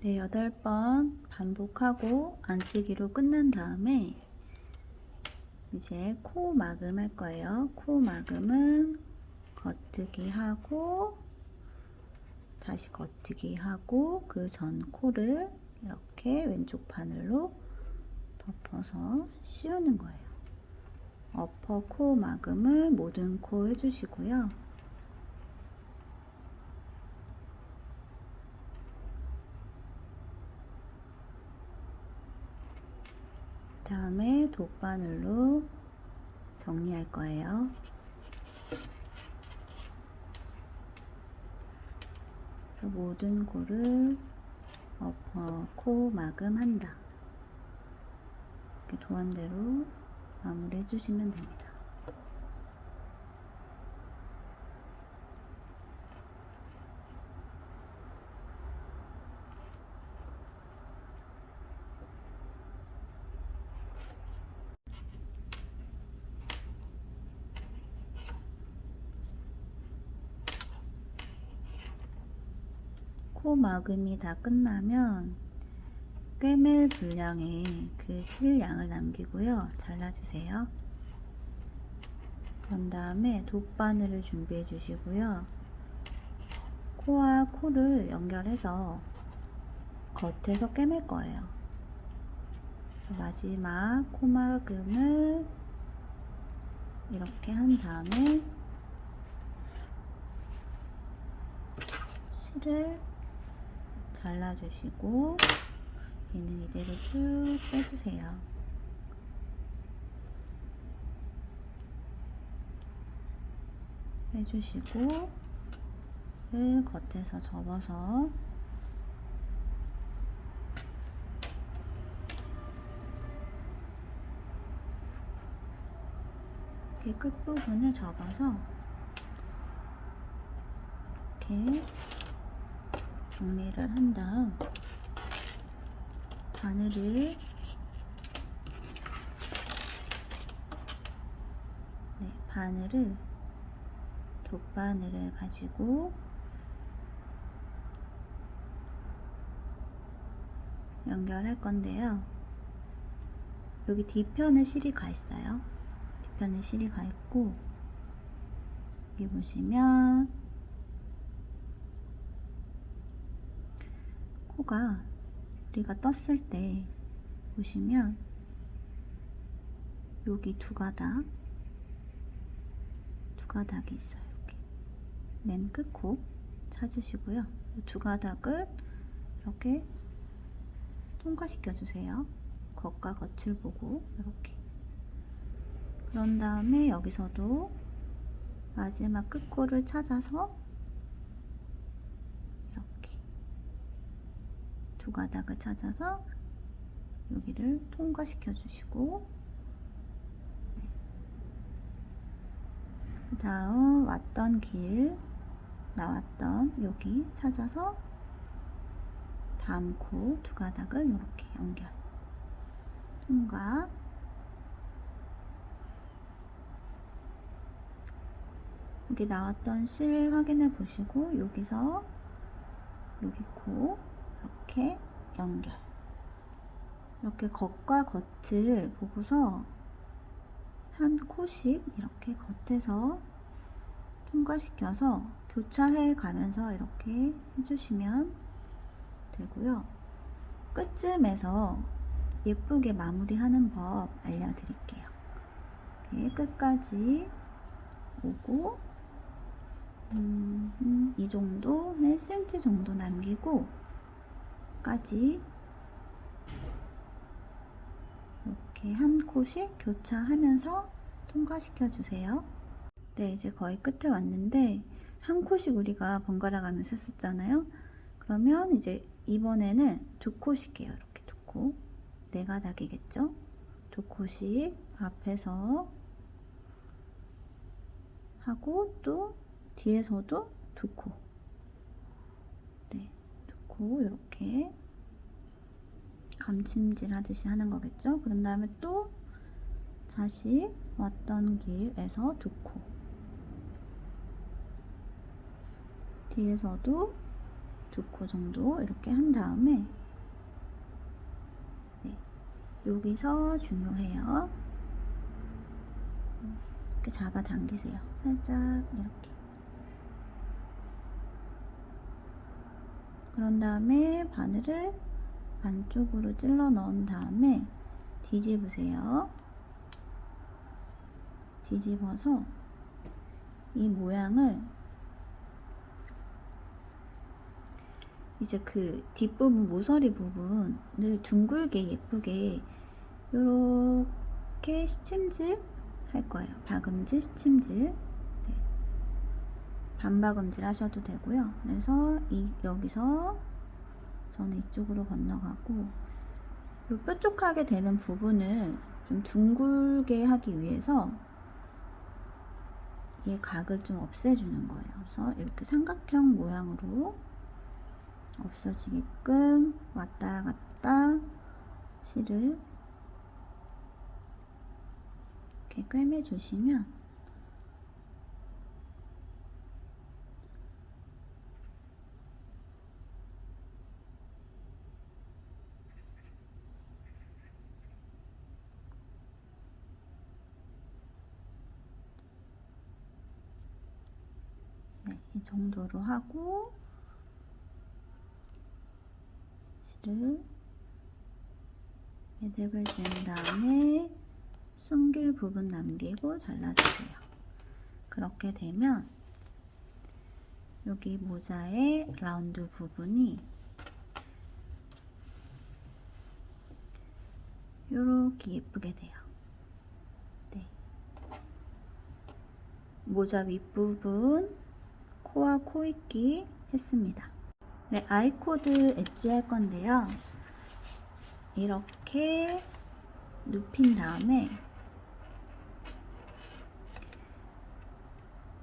네, 여덟 번 반복하고 안뜨기로 끝난 다음에 이제 코 마금 할 거예요. 코 마금은 겉뜨기 하고 다시 겉뜨기 하고 그 전 코를 이렇게 왼쪽 바늘로 덮어서 씌우는 거예요. 어퍼 코 마금을 모든 코 해주시고요. 다음에 돗바늘로 정리할 거예요. 그래서 모든 코를 엎어 코 마금한다. 이렇게 도안대로 마무리 해 주시면 됩니다. 코 마금이 다 끝나면 꿰멜 분량의 그 실량을 남기고요. 잘라주세요. 그런 다음에 돗바늘을 준비해 주시고요. 코와 코를 연결해서 겉에서 꿰맬 거예요. 마지막 코마금을 이렇게 한 다음에 실을 잘라주시고 얘는 이대로 쭉 빼주세요. 빼주시고 을 겉에서 접어서 이렇게 끝부분을 접어서 이렇게 정리를 한 다음 바늘을 네, 바늘을 돗바늘을 가지고 연결할 건데요. 여기 뒤편에 실이 가 있어요. 뒤편에 실이 가 있고 여기 보시면 코가 우리가 떴을 때 보시면 여기 두 가닥 두 가닥이 있어요. 여기 맨 끝코 찾으시고요. 이두 가닥을 이렇게 통과시켜 주세요. 겉과 겉을 보고 이렇게 그런 다음에 여기서도 마지막 끝코를 찾아서 이렇게 두 가닥을 찾아서 여기를 통과시켜 주시고 그 다음 왔던 길 나왔던 여기 찾아서 다음 코 두 가닥을 이렇게 연결. 통과. 여기 나왔던 실 확인해 보시고 여기서 여기 코 이렇게 연결 이렇게 겉과 겉을 보고서 한 코씩 이렇게 겉에서 통과시켜서 교차해 가면서 이렇게 해주시면 되고요. 끝쯤에서 예쁘게 마무리하는 법 알려드릴게요. 끝까지 오고 음, 음, 이 정도 1cm 정도 남기고 까지 이렇게 한 코씩 교차하면서 통과시켜 주세요. 네, 이제 거의 끝에 왔는데 한 코씩 우리가 번갈아 가면서 했었잖아요. 그러면 이제 이번에는 두 코씩이에요. 이렇게 두 코. 네 가닥이겠죠? 두 코씩 앞에서 하고 또 뒤에서도 두 코. 네, 두 코 이렇게 감침질 하듯이 하는 거겠죠? 그런 다음에 또 다시 왔던 길에서 두 코. 뒤에서도 두 코 정도 이렇게 한 다음에 네, 여기서 중요해요. 이렇게 잡아 당기세요. 살짝 이렇게. 그런 다음에 바늘을 안쪽으로 찔러 넣은 다음에 뒤집으세요. 뒤집어서 이 모양을 이제 그 뒷부분 모서리 부분을 둥글게 예쁘게 이렇게 시침질 할 거예요. 박음질, 시침질. 네. 반박음질 하셔도 되고요. 그래서 이 여기서 저는 이쪽으로 건너가고 이 뾰족하게 되는 부분을 좀 둥글게 하기 위해서 이 각을 좀 없애주는 거예요. 그래서 이렇게 삼각형 모양으로 없어지게끔 왔다 갔다 실을 이렇게 꿰매 주시면 네, 이 정도로 하고 실을 매듭을 준 다음에 숨길 부분 남기고 잘라주세요. 그렇게 되면 여기 모자의 라운드 부분이 이렇게 예쁘게 돼요. 네. 모자 윗부분 코와 코입기 했습니다. 네, 아이코드 엣지 할 건데요. 이렇게 눕힌 다음에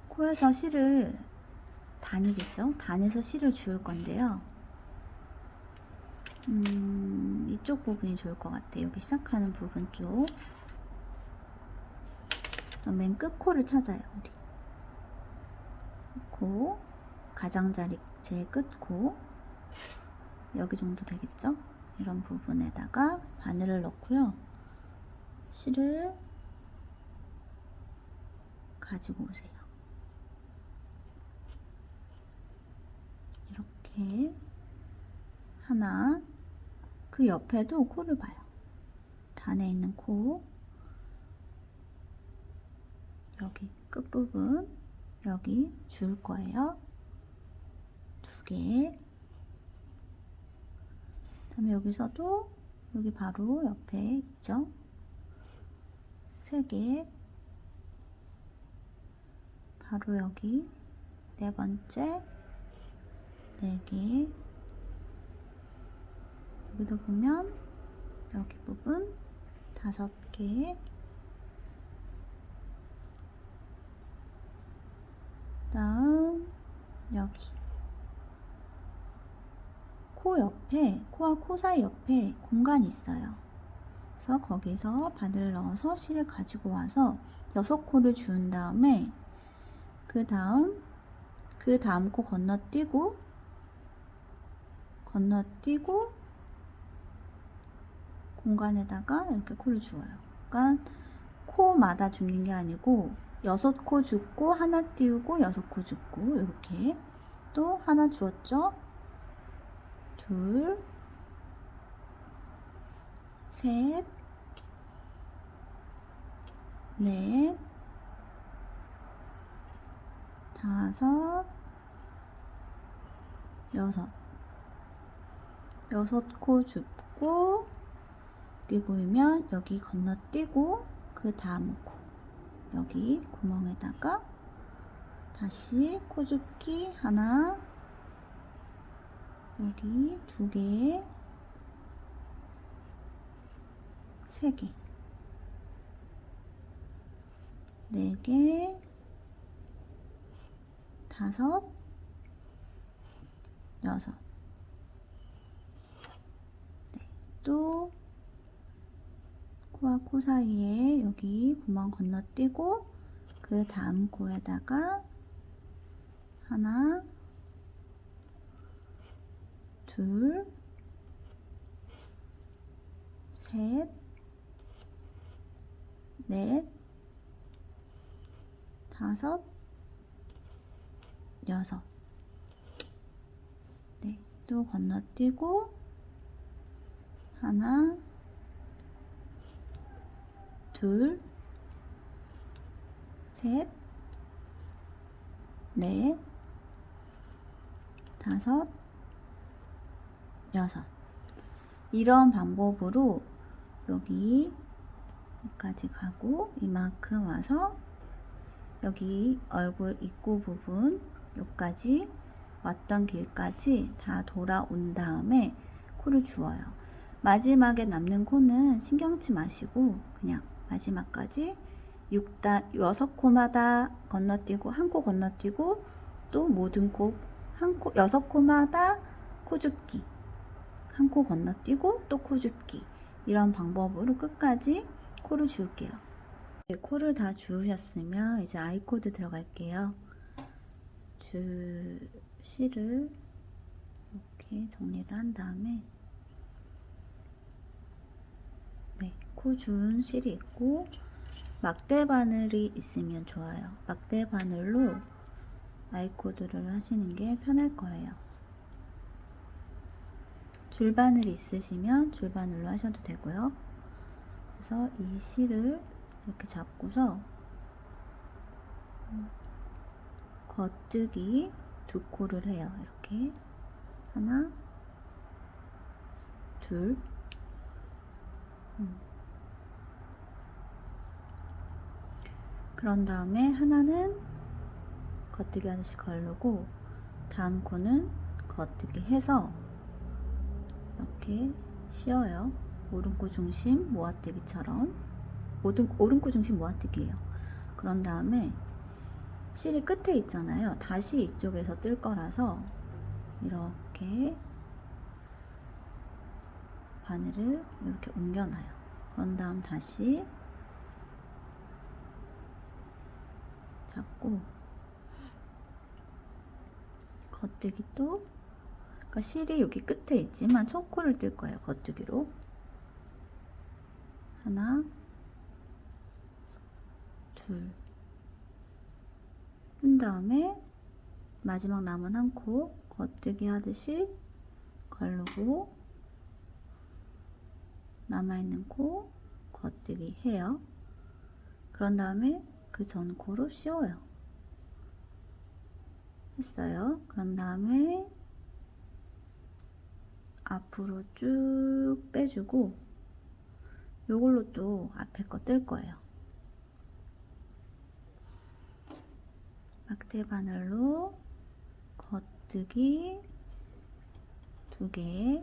코에서 실을 단이겠죠? 단에서 실을 주울 건데요. 음, 이쪽 부분이 좋을 것 같아요. 여기 시작하는 부분 쪽. 맨 끝코를 찾아요, 우리. 코, 가장자리 제일 끝코. 여기 정도 되겠죠? 이런 부분에다가 바늘을 넣고요. 실을 가지고 오세요. 이렇게 하나 그 옆에도 코를 봐요. 단에 있는 코 여기 끝부분 여기 줄 거예요. 두 개. 다음에 여기서도 여기 바로 옆에 있죠. 세 개. 바로 여기 네 번째 네 개. 여기도 보면 여기 부분 다섯 개. 다음 여기 코 옆에 코와 코 사이 옆에 공간이 있어요. 그래서 거기서 바늘을 넣어서 실을 가지고 와서 여섯 코를 주운 다음에 그 다음 그 다음 코 건너뛰고 건너뛰고 공간에다가 이렇게 코를 주어요. 그러니까 코마다 줍는 게 아니고 여섯 코 줍고 하나 띄우고 여섯 코 줍고 이렇게 또 하나 주었죠. 둘, 셋, 넷, 다섯, 여섯. 여섯 코 줍고 여기 보이면 여기 건너뛰고 그 다음 코 여기 구멍에다가 다시 코 줍기 하나 여기 두 개, 세 개, 네 개, 다섯, 여섯. 네, 또 코와 코 사이에 여기 구멍 건너뛰고 그 다음 코에다가 하나, 둘, 셋, 넷, 다섯, 여섯. 네, 또 건너뛰고 하나, 둘, 셋, 넷, 다섯, 여섯. 이런 방법으로 여기 여기 까지 가고 이만큼 와서 여기 얼굴 입구 부분 여기까지 왔던 길까지 다 돌아온 다음에 코를 주어요. 마지막에 남는 코는 신경치 마시고 그냥 마지막까지 6단 6코마다 건너뛰고 한 코 건너뛰고 또 모든 코한 코, 여섯 코마다 코 줍기 한 코 건너뛰고 또 코 줍기 이런 방법으로 끝까지 코를 주울게요. 네, 코를 다 주우셨으면 이제 아이 코드 들어갈게요. 줄 실을 이렇게 정리를 한 다음에 네, 코 주운 실이 있고 막대 바늘이 있으면 좋아요. 막대 바늘로 아이 코드를 하시는 게 편할 거예요. 줄바늘이 있으시면 줄바늘로 하셔도 되고요. 그래서 이 실을 이렇게 잡고서 음, 겉뜨기 두 코를 해요. 이렇게 하나, 둘, 음. 그런 다음에 하나는 겉뜨기 하나씩 걸르고 다음 코는 겉뜨기 해서 이렇게 씌어요. 오른코 중심 모아뜨기처럼 오른, 오른코 중심 모아뜨기예요. 그런 다음에 실이 끝에 있잖아요. 다시 이쪽에서 뜰 거라서 이렇게 바늘을 이렇게 옮겨놔요. 그런 다음 다시 잡고 겉뜨기 또 그러니까 실이 여기 끝에 있지만 첫 코를 뜰 거예요. 겉뜨기로 하나 둘 한 다음에 마지막 남은 한 코 겉뜨기 하듯이 걸르고 남아있는 코 겉뜨기 해요. 그런 다음에 그 전 코로 씌워요. 했어요. 그런 다음에 앞으로 쭉 빼주고 요걸로 또 앞에 거 뜰 거예요. 막대 바늘로 겉뜨기 두 개,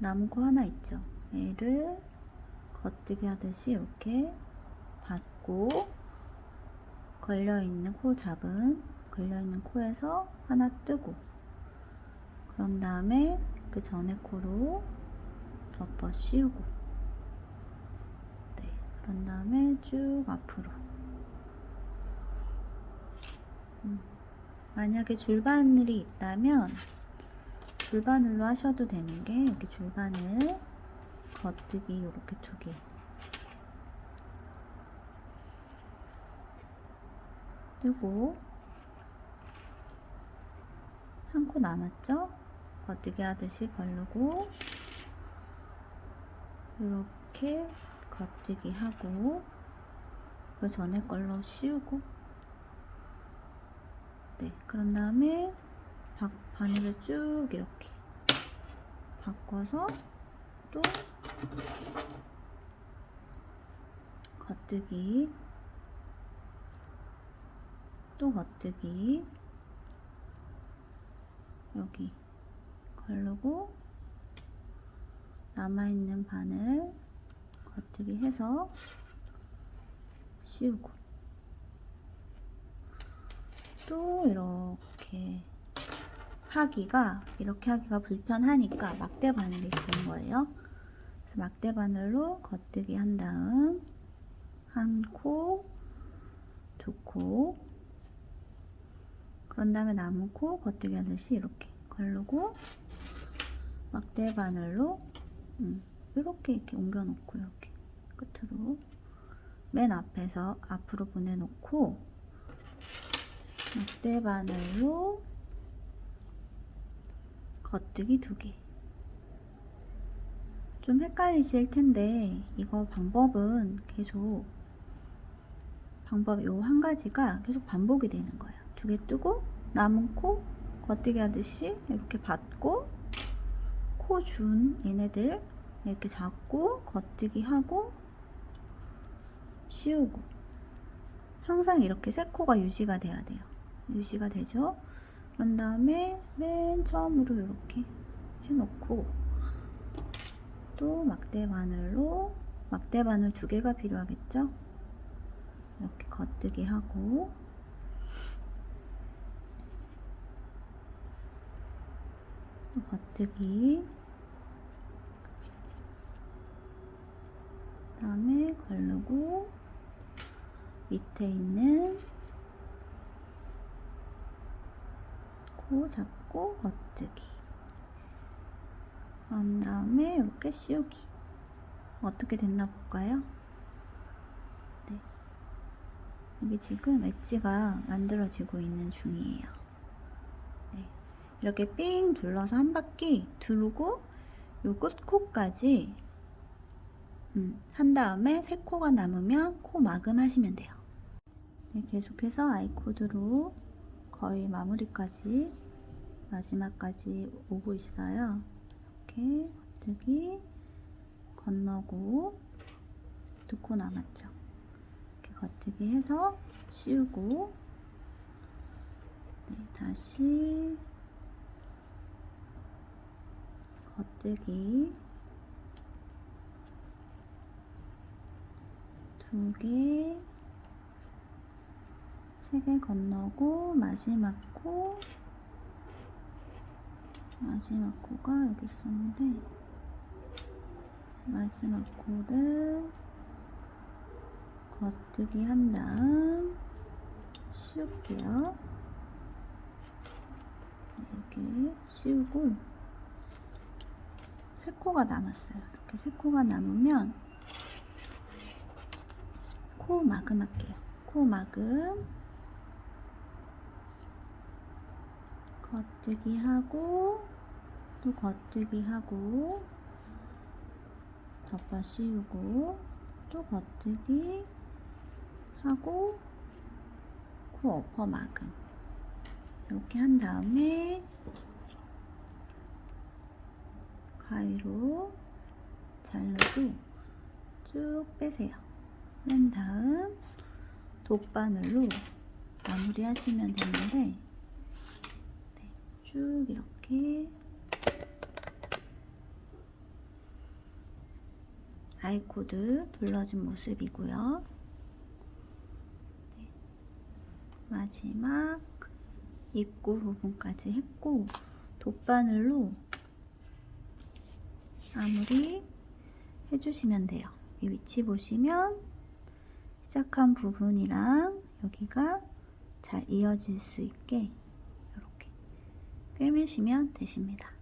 남은 코 하나 있죠. 얘를 겉뜨기 하듯이 이렇게 받고 걸려있는 코 잡은 걸려있는 코에서 하나 뜨고 그런 다음에 그 전에 코로 덮어 씌우고 네, 그런 다음에 쭉 앞으로. 음, 만약에 줄바늘이 있다면 줄바늘로 하셔도 되는 게 이렇게 줄바늘 겉뜨기 이렇게 두 개. 뜨고 한 코 남았죠? 겉뜨기 하듯이 걸르고 이렇게 겉뜨기 하고 그 전에 걸로 씌우고 네 그런 다음에 바, 바늘을 쭉 이렇게 바꿔서 또 겉뜨기. 또 겉뜨기. 여기 걸르고 남아있는 바늘 겉뜨기 해서 씌우고. 또 이렇게 하기가 이렇게 하기가 불편하니까 막대 바늘이 좋은 거예요. 막대 바늘로 겉뜨기 한 다음 한 코, 두 코, 그런 다음에 나무코 겉뜨기 하듯이 이렇게 걸르고 막대 바늘로 음, 이렇게 이렇게 옮겨놓고 이렇게 끝으로 맨 앞에서 앞으로 보내놓고 막대 바늘로 겉뜨기 두 개. 좀 헷갈리실 텐데 이거 방법은 계속 방법 요 한 가지가 계속 반복이 되는 거예요. 두 개 뜨고 남은 코 겉뜨기 하듯이 이렇게 받고 코 준 얘네들 이렇게 잡고 겉뜨기 하고 씌우고 항상 이렇게 세 코가 유지가 돼야 돼요. 유지가 되죠. 그런 다음에 맨 처음으로 이렇게 해놓고 또 막대 바늘로 막대 바늘 두 개가 필요하겠죠? 이렇게 겉뜨기 하고. 또 겉뜨기. 그 다음에 걸르고 밑에 있는 코 잡고 겉뜨기 그런 다음에 이렇게 씌우기 어떻게 됐나 볼까요? 네. 여기 지금 엣지가 만들어지고 있는 중이에요. 네. 이렇게 삥 둘러서 한 바퀴 두르고 요 끝코까지 음, 한 다음에 세 코가 남으면 코 마감하시면 돼요. 네, 계속해서 아이코드로 거의 마무리까지 마지막까지 오고 있어요. 이렇게 겉뜨기 건너고 두 코 남았죠. 이렇게 겉뜨기 해서 씌우고 네, 다시 겉뜨기 두 개, 세 개 건너고 마지막 코 마지막 코가 여기 있었는데 마지막 코를 겉뜨기 한 다음 씌울게요. 네, 이렇게 씌우고 세 코가 남았어요. 이렇게 세 코가 남으면 코 마금 할게요. 코 마금 겉뜨기 하고 또 겉뜨기 하고 덮어 씌우고 또 겉뜨기 하고 코 엎어 마금 이렇게 한 다음에 가위로 자르고 쭉 빼세요. 뺀 다음 돗바늘로 마무리 하시면 되는데 네, 쭉 이렇게 아이코드 둘러진 모습이고요. 네, 마지막 입구 부분까지 했고 돗바늘로 마무리 해주시면 돼요. 이 위치 보시면 시작한 부분이랑 여기가 잘 이어질 수 있게 이렇게 꿰매시면 되십니다.